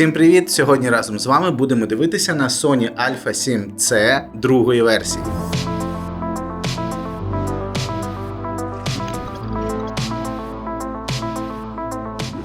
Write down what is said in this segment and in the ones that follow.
Всім привіт! Сьогодні разом з вами будемо дивитися на Sony Alpha 7C другої версії.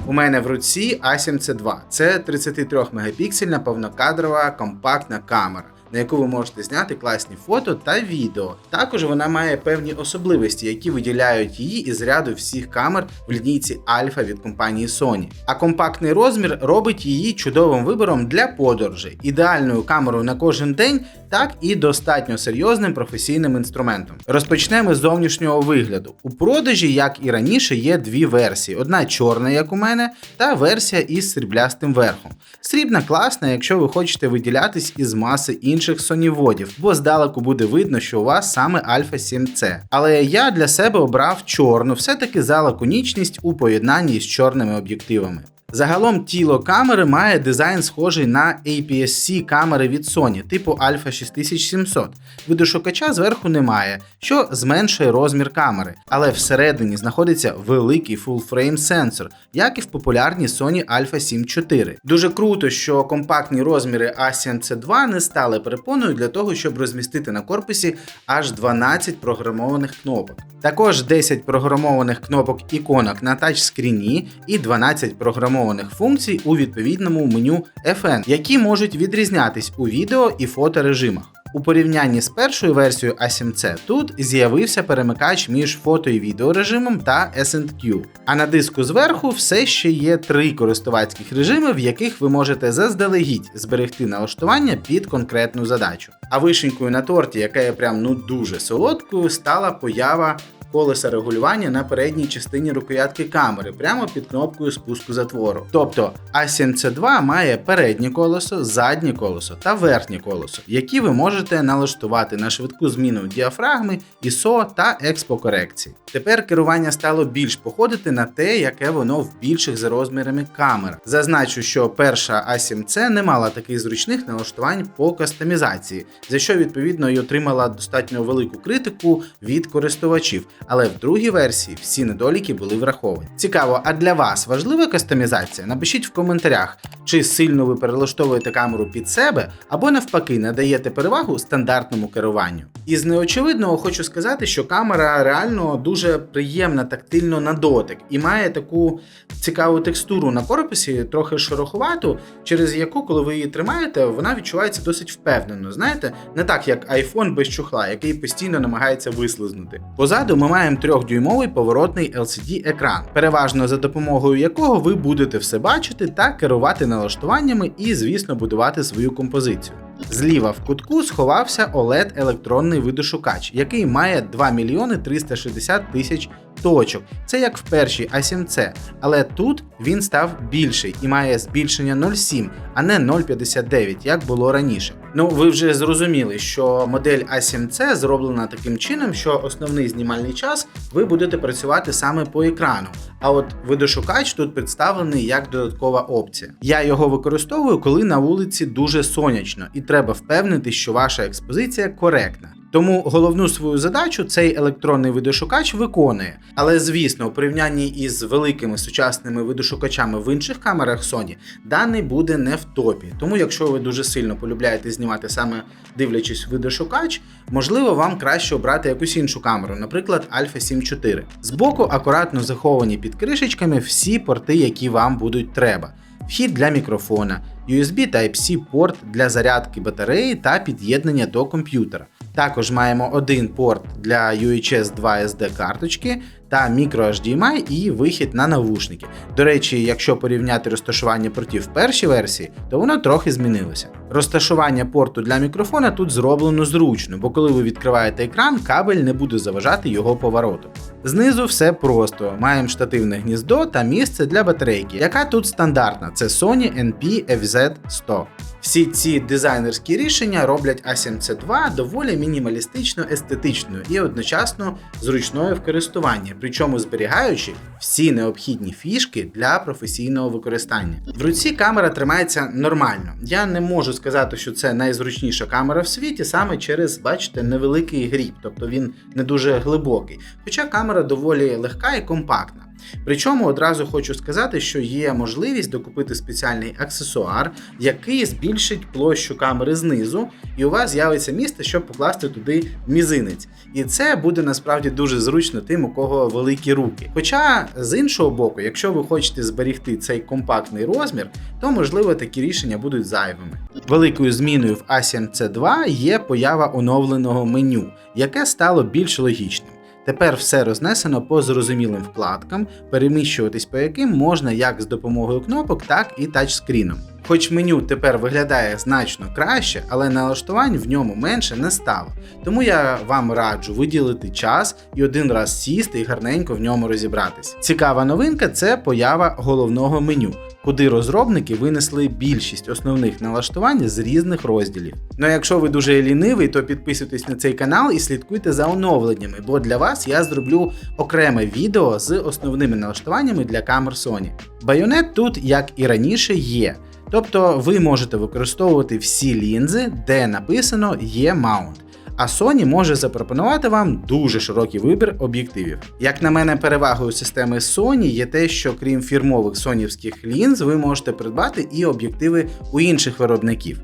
У мене в руці A7C2. Це 33 мегапіксельна повнокадрова компактна камера. На яку ви можете зняти класні фото та відео. Також вона має певні особливості, які виділяють її із ряду всіх камер в лінійці Alpha від компанії Sony. А компактний розмір робить її чудовим вибором для подорожей, ідеальною камерою на кожен день, так і достатньо серйозним професійним інструментом. Розпочнемо з зовнішнього вигляду. У продажі, як і раніше, є дві версії: одна чорна, як у мене, та версія із сріблястим верхом. Срібна класна, якщо ви хочете виділятись із маси інших соніводів, бо здалеку буде видно, що у вас саме Alpha 7C. Але я для себе обрав чорну, все-таки за лаконічність у поєднанні з чорними об'єктивами. Загалом тіло камери має дизайн схожий на APS-C камери від Sony, типу Alpha 6700. Видошукача зверху немає, що зменшує розмір камери, але всередині знаходиться великий full-frame сенсор, як і в популярній Sony Alpha 7 IV. Дуже круто, що компактні розміри A7 c 2 не стали перепоною для того, щоб розмістити на корпусі аж 12 програмованих кнопок. Також 10 програмованих кнопок іконок на тачскріні і 12 програмованих функцій у відповідному меню FN, які можуть відрізнятись у відео і фоторежимах. У порівнянні з першою версією A7C тут з'явився перемикач між фото і відеорежимом та S&Q. А на диску зверху все ще є три користувацьких режими, в яких ви можете заздалегідь зберегти налаштування під конкретну задачу. А вишенькою на торті, яка є прям ну дуже солодкою, стала поява колеса регулювання на передній частині рукоятки камери, прямо під кнопкою спуску затвору. Тобто A7C2 має переднє колесо, заднє колесо та верхнє колесо, які ви можете налаштувати на швидку зміну діафрагми, ISO та експокорекції. Тепер керування стало більш походити на те, яке воно в більших за розмірами камер. Зазначу, що перша A7C не мала таких зручних налаштувань по кастомізації, за що відповідно й отримала достатньо велику критику від користувачів але в другій версії всі недоліки були враховані. Цікаво, а для вас важлива кастомізація? Напишіть в коментарях, чи сильно ви перелаштовуєте камеру під себе, або навпаки надаєте перевагу стандартному керуванню. Із неочевидного хочу сказати, що камера реально дуже приємна тактильно на дотик і має таку цікаву текстуру на корпусі, трохи шероховату, через яку, коли ви її тримаєте, вона відчувається досить впевнено. Знаєте, не так як iPhone без чухла, який постійно намагається вислизнути. Позаду ми маємо трьохдюймовий поворотний LCD-екран, переважно за допомогою якого ви будете все бачити та керувати налаштуваннями і, звісно, будувати свою композицію. Зліва в кутку сховався oled електронний видошукач, який має 2 мільйони 360 тисяч точок. Це як в першій A7C, але тут він став більший і має збільшення 0,7, а не 0,59, як було раніше. Ну, ви вже зрозуміли, що модель A7C зроблена таким чином, що основний знімальний час ви будете працювати саме по екрану. А от видошукач тут представлений як додаткова опція. Я його використовую, коли на вулиці дуже сонячно, і треба впевнити, що ваша експозиція коректна. Тому головну свою задачу цей електронний видошукач виконує. Але звісно, у порівнянні із великими сучасними видошукачами в інших камерах Sony, даний буде не в топі. Тому, якщо ви дуже сильно полюбляєте знімати саме дивлячись видошукач, можливо, вам краще обрати якусь іншу камеру, наприклад, Alpha 7 IV. Збоку акуратно заховані під кришечками всі порти, які вам будуть треба. Вхід для мікрофона, USB Type-C порт для зарядки батареї та під'єднання до комп'ютера. Також маємо один порт для UHS 2 SD карточки та micro і вихід на навушники. До речі, якщо порівняти розташування портів в першій версії, то воно трохи змінилося. Розташування порту для мікрофона тут зроблено зручно, бо коли ви відкриваєте екран, кабель не буде заважати його повороту. Знизу все просто. Маємо штативне гніздо та місце для батарейки, яка тут стандартна. Це Sony NP FZ100. Всі ці дизайнерські рішення роблять A7C2 доволі мінімалістично естетичною і одночасно зручною в користуванні, причому зберігаючи всі необхідні фішки для професійного використання. В руці камера тримається нормально. Я не можу сказати, що це найзручніша камера в світі, саме через, бачите, невеликий гріб, тобто він не дуже глибокий. Хоча камера доволі легка і компактна. Причому одразу хочу сказати, що є можливість докупити спеціальний аксесуар, який збільшить площу камери знизу, і у вас з'явиться місце, щоб покласти туди мізинець. І це буде насправді дуже зручно тим, у кого великі руки. Хоча з іншого боку, якщо ви хочете зберегти цей компактний розмір, то можливо такі рішення будуть зайвими. Великою зміною в A7 C2 є поява оновленого меню, яке стало більш логічним. Тепер все рознесено по зрозумілим вкладкам, переміщуватись по яким можна як з допомогою кнопок, так і тачскріном. Хоч меню тепер виглядає значно краще, але налаштувань в ньому менше не стало. Тому я вам раджу виділити час і один раз сісти і гарненько в ньому розібратись. Цікава новинка це поява головного меню, куди розробники винесли більшість основних налаштувань з різних розділів. Ну а якщо ви дуже лінивий, то підписуйтесь на цей канал і слідкуйте за оновленнями, бо для вас я зроблю окреме відео з основними налаштуваннями для камер Sony. Байонет тут, як і раніше, є. Тобто ви можете використовувати всі лінзи, де написано є маунт. А Sony може запропонувати вам дуже широкий вибір об'єктивів. Як на мене, перевагою системи Sony є те, що крім фірмових сонівських лінз, ви можете придбати і об'єктиви у інших виробників.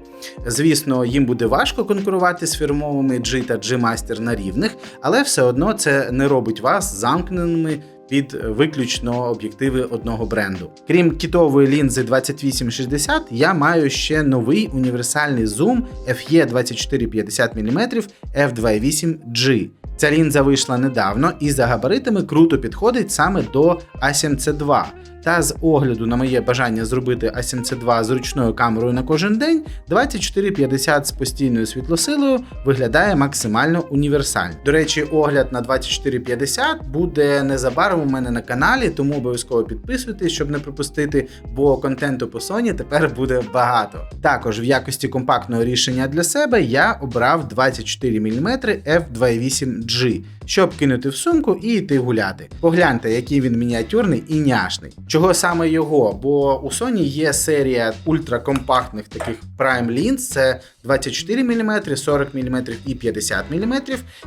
Звісно, їм буде важко конкурувати з фірмовими G та G Master на рівних, але все одно це не робить вас замкненими під виключно об'єктиви одного бренду. Крім кітової лінзи 2860, я маю ще новий універсальний зум FE 2450 мм f2.8G. Ця лінза вийшла недавно і за габаритами круто підходить саме до A7C2. Та з огляду на моє бажання зробити A7C2 з камерою на кожен день, 2450 з постійною світлосилою виглядає максимально універсально. До речі, огляд на 2450 буде незабаром у мене на каналі, тому обов'язково підписуйтесь, щоб не пропустити, бо контенту по Sony тепер буде багато. Також в якості компактного рішення для себе я обрав 24 мм f2.8G, щоб кинути в сумку і йти гуляти. Погляньте, який він мініатюрний і няшний. Чого саме його? Бо у Sony є серія ультракомпактних таких Prime Lens, це 24 мм, 40 мм і 50 мм,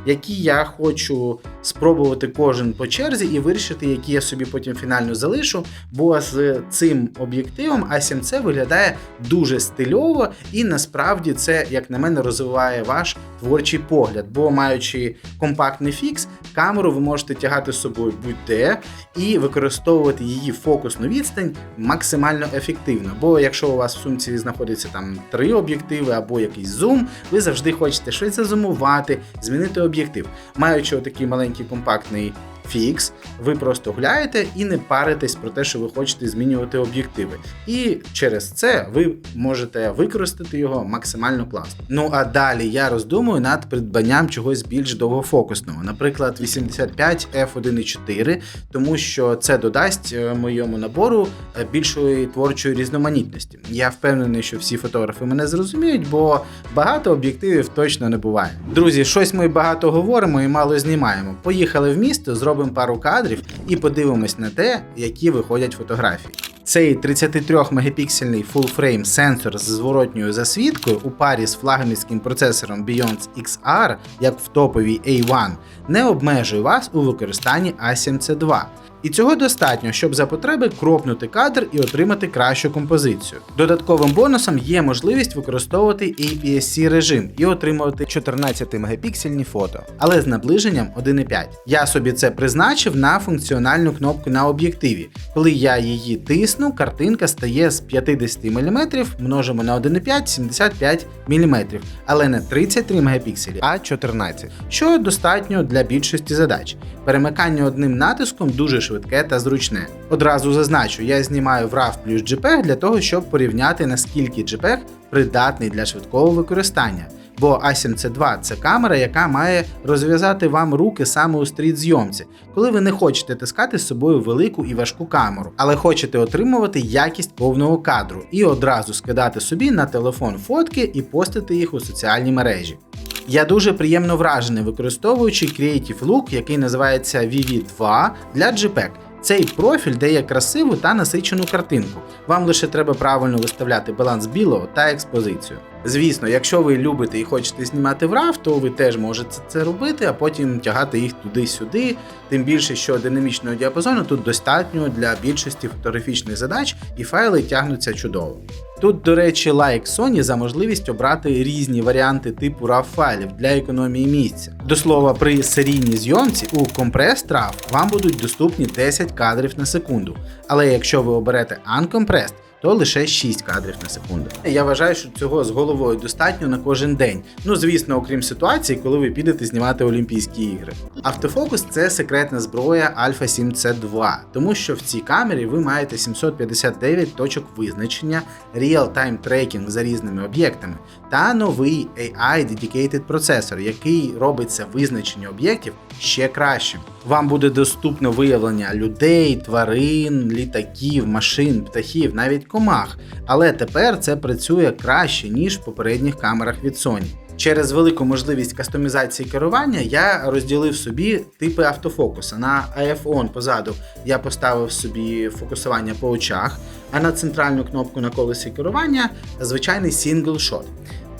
які я хочу спробувати кожен по черзі і вирішити, які я собі потім фінально залишу. Бо з цим об'єктивом A7C виглядає дуже стильово, і насправді це, як на мене, розвиває ваш творчий погляд. Бо маючи компактний фікс, камеру ви можете тягати з собою будь-де і використовувати її фокусну відстань максимально ефективно. Бо якщо у вас в сумці знаходиться там три об'єктиви або якийсь зум, ви завжди хочете щось зазумувати, змінити об'єктив. Маючи отакий маленький компактний фікс, ви просто гуляєте і не паритесь про те, що ви хочете змінювати об'єктиви. І через це ви можете використати його максимально класно. Ну а далі я роздумую над придбанням чогось більш довгофокусного, наприклад, 85 f1.4, тому що це додасть е, моєму набору е, більшої творчої різноманітності. Я впевнений, що всі фотографи мене зрозуміють, бо багато об'єктивів точно не буває. Друзі, щось ми багато говоримо і мало знімаємо. Поїхали в місто, зробимо пару кадрів і подивимось на те, які виходять фотографії. Цей 33 мегапіксельний full-frame сенсор з зворотньою засвідкою у парі з флагманським процесором Beyond XR, як в топовій A1, не обмежує вас у використанні A7C2. І цього достатньо, щоб за потреби кропнути кадр і отримати кращу композицію. Додатковим бонусом є можливість використовувати APS-C режим і отримувати 14 мегапіксельні фото, але з наближенням 1.5. Я собі це призначив на функціональну кнопку на об'єктиві. Коли я її тисну, картинка стає з 50 мм множимо на 1.5 75 мм, але не 33 мегапікселі, а 14, що достатньо для більшості задач. Перемикання одним натиском дуже швидке та зручне. Одразу зазначу, я знімаю в плюс JPEG для того, щоб порівняти наскільки JPEG придатний для швидкого використання. Бо A7C2 це камера, яка має розв'язати вам руки саме у стріт-зйомці, коли ви не хочете таскати з собою велику і важку камеру, але хочете отримувати якість повного кадру і одразу скидати собі на телефон фотки і постити їх у соціальні мережі. Я дуже приємно вражений, використовуючи Creative Look, який називається VV2 для JPEG. Цей профіль дає красиву та насичену картинку. Вам лише треба правильно виставляти баланс білого та експозицію. Звісно, якщо ви любите і хочете знімати в RAW, то ви теж можете це робити, а потім тягати їх туди-сюди. Тим більше, що динамічного діапазону тут достатньо для більшості фотографічних задач, і файли тягнуться чудово. Тут, до речі, лайк Sony за можливість обрати різні варіанти типу RAW файлів для економії місця. До слова, при серійній зйомці у Compressed RAW вам будуть доступні 10 кадрів на секунду. Але якщо ви оберете Uncompressed, то лише 6 кадрів на секунду. Я вважаю, що цього з головою достатньо на кожен день. Ну звісно, окрім ситуації, коли ви підете знімати Олімпійські ігри. Автофокус це секретна зброя Alpha 7C2, тому що в цій камері ви маєте 759 точок визначення, real-time трекінг за різними об'єктами та новий AI Dedicated процесор, який робить це визначення об'єктів ще кращим. Вам буде доступно виявлення людей, тварин, літаків, машин, птахів, навіть комах. Але тепер це працює краще, ніж в попередніх камерах від Sony. Через велику можливість кастомізації керування я розділив собі типи автофокуса. На iPhone позаду я поставив собі фокусування по очах, а на центральну кнопку на колесі керування звичайний shot.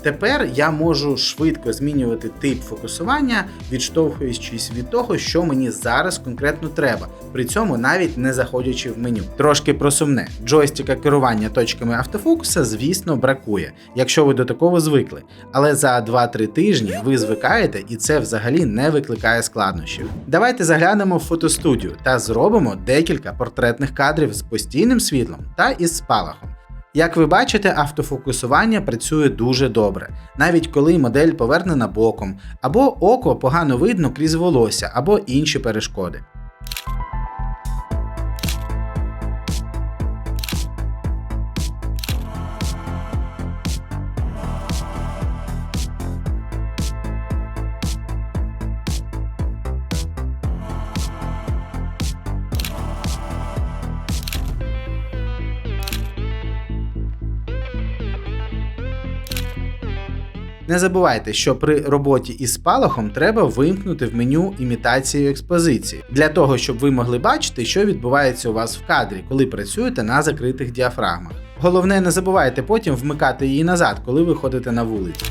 Тепер я можу швидко змінювати тип фокусування, відштовхуючись від того, що мені зараз конкретно треба, при цьому навіть не заходячи в меню. Трошки просумне. Джойстика керування точками автофокуса, звісно, бракує, якщо ви до такого звикли. Але за 2-3 тижні ви звикаєте і це взагалі не викликає складнощів. Давайте заглянемо в фотостудію та зробимо декілька портретних кадрів з постійним світлом та із спалахом. Як ви бачите, автофокусування працює дуже добре, навіть коли модель повернена боком, або око погано видно крізь волосся, або інші перешкоди. Не забувайте, що при роботі із спалахом треба вимкнути в меню імітацію експозиції для того, щоб ви могли бачити, що відбувається у вас в кадрі, коли працюєте на закритих діафрагмах. Головне, не забувайте потім вмикати її назад, коли виходите на вулицю.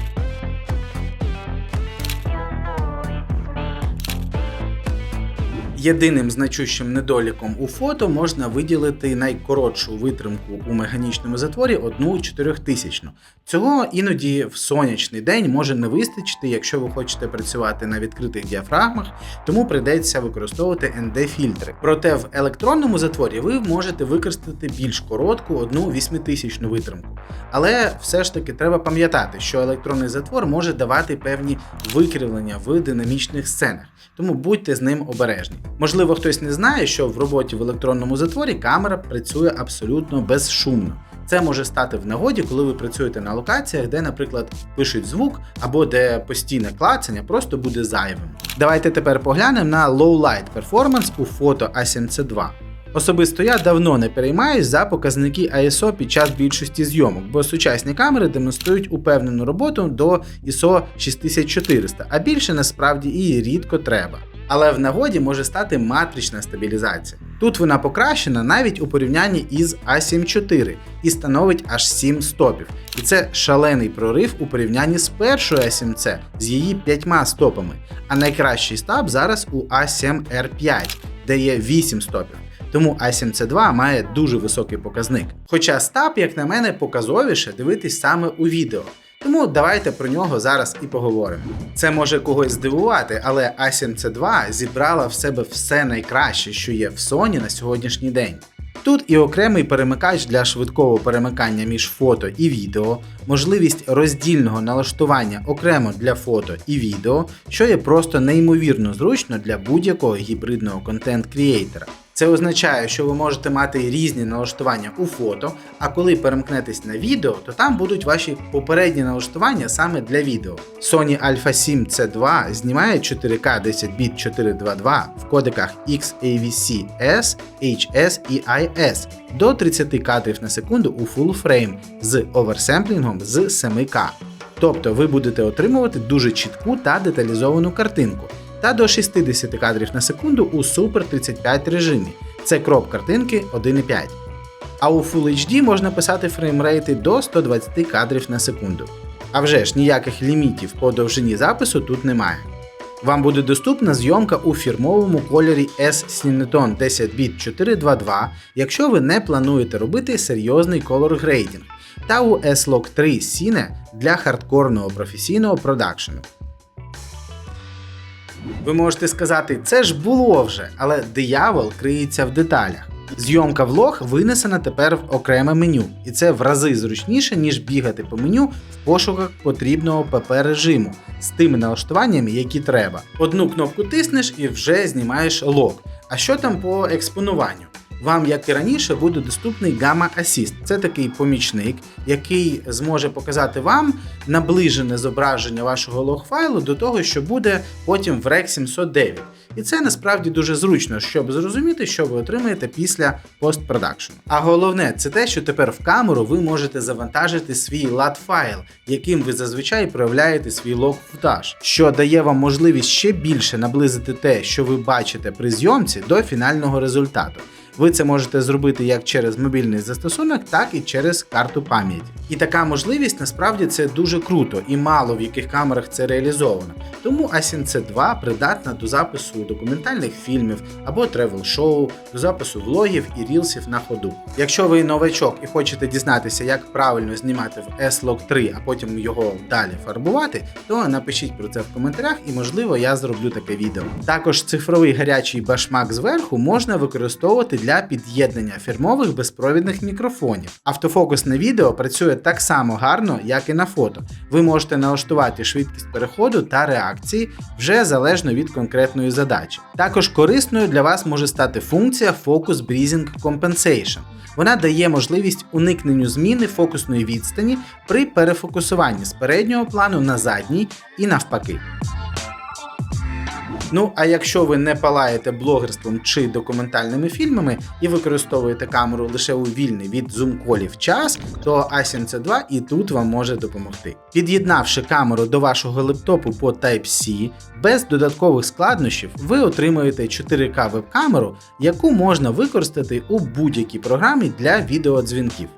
Єдиним значущим недоліком у фото можна виділити найкоротшу витримку у механічному затворі одну чотирьохтисячну. Цього іноді в сонячний день може не вистачити, якщо ви хочете працювати на відкритих діафрагмах, тому прийдеться використовувати ND-фільтри. Проте в електронному затворі ви можете використати більш коротку одну вісьмитисячну витримку. Але все ж таки треба пам'ятати, що електронний затвор може давати певні викривлення в динамічних сценах, тому будьте з ним обережні. Можливо, хтось не знає, що в роботі в електронному затворі камера працює абсолютно безшумно. Це може стати в нагоді, коли ви працюєте на локаціях, де, наприклад, пишуть звук або де постійне клацання просто буде зайвим. Давайте тепер поглянемо на Low Light Performance у фото A7C2. Особисто я давно не переймаюсь за показники ISO під час більшості зйомок, бо сучасні камери демонструють упевнену роботу до ISO 6400, а більше насправді і рідко треба. Але в нагоді може стати матрична стабілізація. Тут вона покращена навіть у порівнянні із A7 IV і становить аж 7 стопів. І це шалений прорив у порівнянні з першою A7C з її 5 стопами. А найкращий стаб зараз у A7R5, де є 8 стопів. Тому A7C2 має дуже високий показник. Хоча стаб, як на мене, показовіше дивитись саме у відео. Тому давайте про нього зараз і поговоримо. Це може когось здивувати, але A7C2 зібрала в себе все найкраще, що є в Sony на сьогоднішній день. Тут і окремий перемикач для швидкого перемикання між фото і відео, можливість роздільного налаштування окремо для фото і відео, що є просто неймовірно зручно для будь-якого гібридного контент-крієйтера. Це означає, що ви можете мати різні налаштування у фото, а коли перемкнетесь на відео, то там будуть ваші попередні налаштування саме для відео. Sony Alpha 7 C2 знімає 4К 10 біт 422 в кодеках XAVC S, HS і IS до 30 кадрів на секунду у full frame з оверсемплінгом з 7К. Тобто ви будете отримувати дуже чітку та деталізовану картинку та до 60 кадрів на секунду у Super 35 режимі. Це кроп картинки 1.5. А у Full HD можна писати фреймрейти до 120 кадрів на секунду. А вже ж ніяких лімітів по довжині запису тут немає. Вам буде доступна зйомка у фірмовому кольорі S Cineton 10 bit 422, якщо ви не плануєте робити серйозний колор грейдінг, та у S-Log 3 Cine для хардкорного професійного продакшену. Ви можете сказати, це ж було вже, але диявол криється в деталях. Зйомка влог винесена тепер в окреме меню, і це в рази зручніше, ніж бігати по меню в пошуках потрібного ПП режиму з тими налаштуваннями, які треба. Одну кнопку тиснеш і вже знімаєш лог. А що там по експонуванню? Вам, як і раніше, буде доступний Gamma Assist. Це такий помічник, який зможе показати вам наближене зображення вашого лог-файлу до того, що буде потім в REC 709. І це насправді дуже зручно, щоб зрозуміти, що ви отримаєте після постпродакшену. А головне, це те, що тепер в камеру ви можете завантажити свій LAT файл, яким ви зазвичай проявляєте свій лог футаж, що дає вам можливість ще більше наблизити те, що ви бачите при зйомці, до фінального результату. Ви це можете зробити як через мобільний застосунок, так і через карту пам'яті. І така можливість насправді це дуже круто, і мало в яких камерах це реалізовано. Тому ASIN c 2 придатна до запису документальних фільмів або тревел-шоу, до запису влогів і рілсів на ходу. Якщо ви новачок і хочете дізнатися, як правильно знімати в S-Log 3, а потім його далі фарбувати, то напишіть про це в коментарях і можливо я зроблю таке відео. Також цифровий гарячий башмак зверху можна використовувати для під'єднання фірмових безпровідних мікрофонів. Автофокусне відео працює так само гарно, як і на фото. Ви можете налаштувати швидкість переходу та реакції вже залежно від конкретної задачі. Також корисною для вас може стати функція Focus Breathing Compensation. Вона дає можливість уникненню зміни фокусної відстані при перефокусуванні з переднього плану на задній і навпаки. Ну, а якщо ви не палаєте блогерством чи документальними фільмами і використовуєте камеру лише у вільний від зум-колів час, то ASIN c 2 і тут вам може допомогти. Під'єднавши камеру до вашого лептопу по Type-C, без додаткових складнощів ви отримуєте 4К веб-камеру, яку можна використати у будь-якій програмі для відеодзвінків.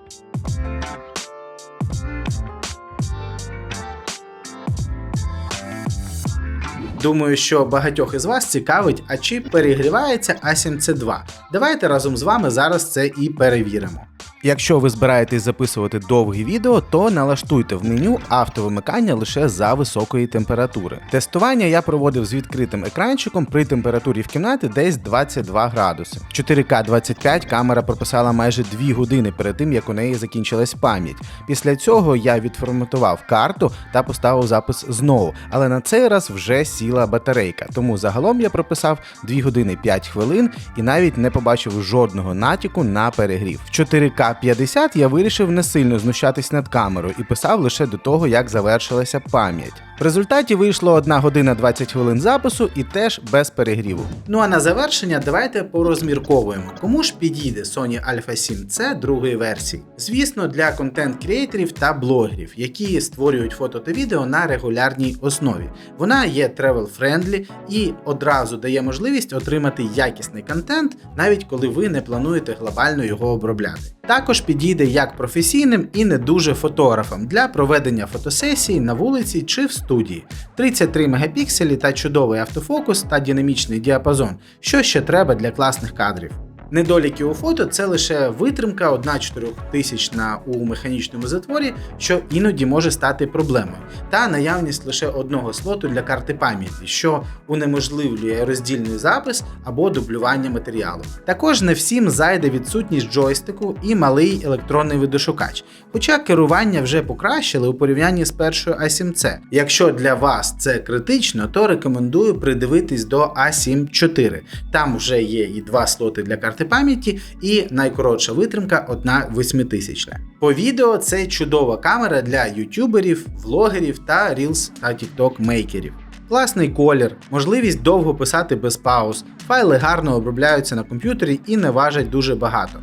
Думаю, що багатьох із вас цікавить, а чи перегрівається A7 c 2 Давайте разом з вами зараз це і перевіримо. Якщо ви збираєтесь записувати довгі відео, то налаштуйте в меню автовимикання лише за високої температури. Тестування я проводив з відкритим екранчиком при температурі в кімнаті десь 22 градуси. 4К 25 камера прописала майже 2 години перед тим, як у неї закінчилась пам'ять. Після цього я відформатував карту та поставив запис знову, але на цей раз вже сіла батарейка. Тому загалом я прописав 2 години 5 хвилин і навіть не побачив жодного натяку на перегрів. 4К 50 я вирішив не сильно знущатись над камерою і писав лише до того, як завершилася пам'ять. В результаті вийшло 1 година 20 хвилин запису і теж без перегріву. Ну а на завершення давайте порозмірковуємо, кому ж підійде Sony Alpha 7C другої версії. Звісно, для контент-креаторів та блогерів, які створюють фото та відео на регулярній основі. Вона є travel-friendly і одразу дає можливість отримати якісний контент, навіть коли ви не плануєте глобально його обробляти. Також підійде як професійним і не дуже фотографам для проведення фотосесії на вулиці чи в студії. 33 мегапікселі та чудовий автофокус та динамічний діапазон, що ще треба для класних кадрів. Недоліки у фото це лише витримка 1,4000 у механічному затворі, що іноді може стати проблемою, та наявність лише одного слоту для карти пам'яті, що унеможливлює роздільний запис або дублювання матеріалу. Також не всім зайде відсутність джойстику і малий електронний видошукач, хоча керування вже покращили у порівнянні з першою A7C. Якщо для вас це критично, то рекомендую придивитись до A7 IV. Там вже є і два слоти для карти пам'яті, і найкоротша витримка 1 8000. По відео це чудова камера для ютуберів, влогерів та Reels та TikTok мейкерів. Класний колір, можливість довго писати без пауз, файли гарно обробляються на комп'ютері і не важать дуже багато.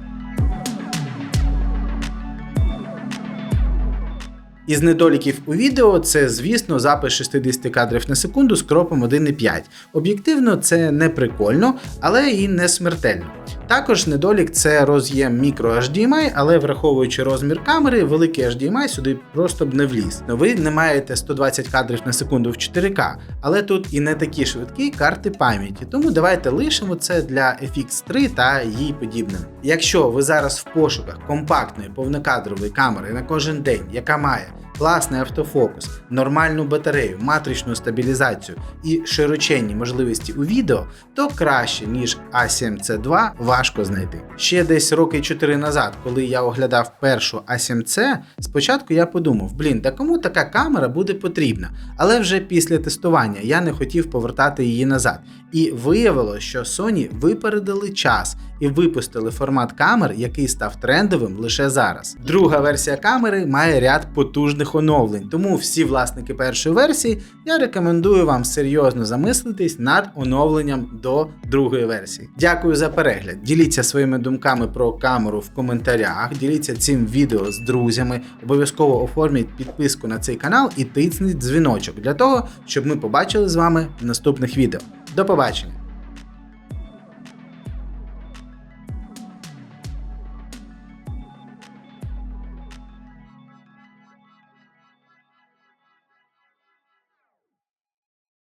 Із недоліків у відео це, звісно, запис 60 кадрів на секунду з кропом 1,5. Об'єктивно, це не прикольно, але і не смертельно. Також недолік це роз'єм мікро HDMI, але враховуючи розмір камери, великий HDMI сюди просто б не вліз. Ну, Ви не маєте 120 кадрів на секунду в 4К, але тут і не такі швидкі карти пам'яті, тому давайте лишимо це для FX3 та їй подібним. Якщо ви зараз в пошуках компактної повнокадрової камери на кожен день, яка має класний автофокус, нормальну батарею, матричну стабілізацію і широченні можливості у відео, то краще ніж A7C2 важко знайти. Ще десь роки 4 назад, коли я оглядав першу A7C, спочатку я подумав, блін, та кому така камера буде потрібна? Але вже після тестування я не хотів повертати її назад. І виявилося, що Sony випередили час і випустили формат камер, який став трендовим лише зараз. Друга версія камери має ряд потужних оновлень, тому всі власники першої версії я рекомендую вам серйозно замислитись над оновленням до другої версії. Дякую за перегляд. Діліться своїми думками про камеру в коментарях, діліться цим відео з друзями. Обов'язково оформіть підписку на цей канал і тисніть дзвіночок для того, щоб ми побачили з вами в наступних відео. До побачення!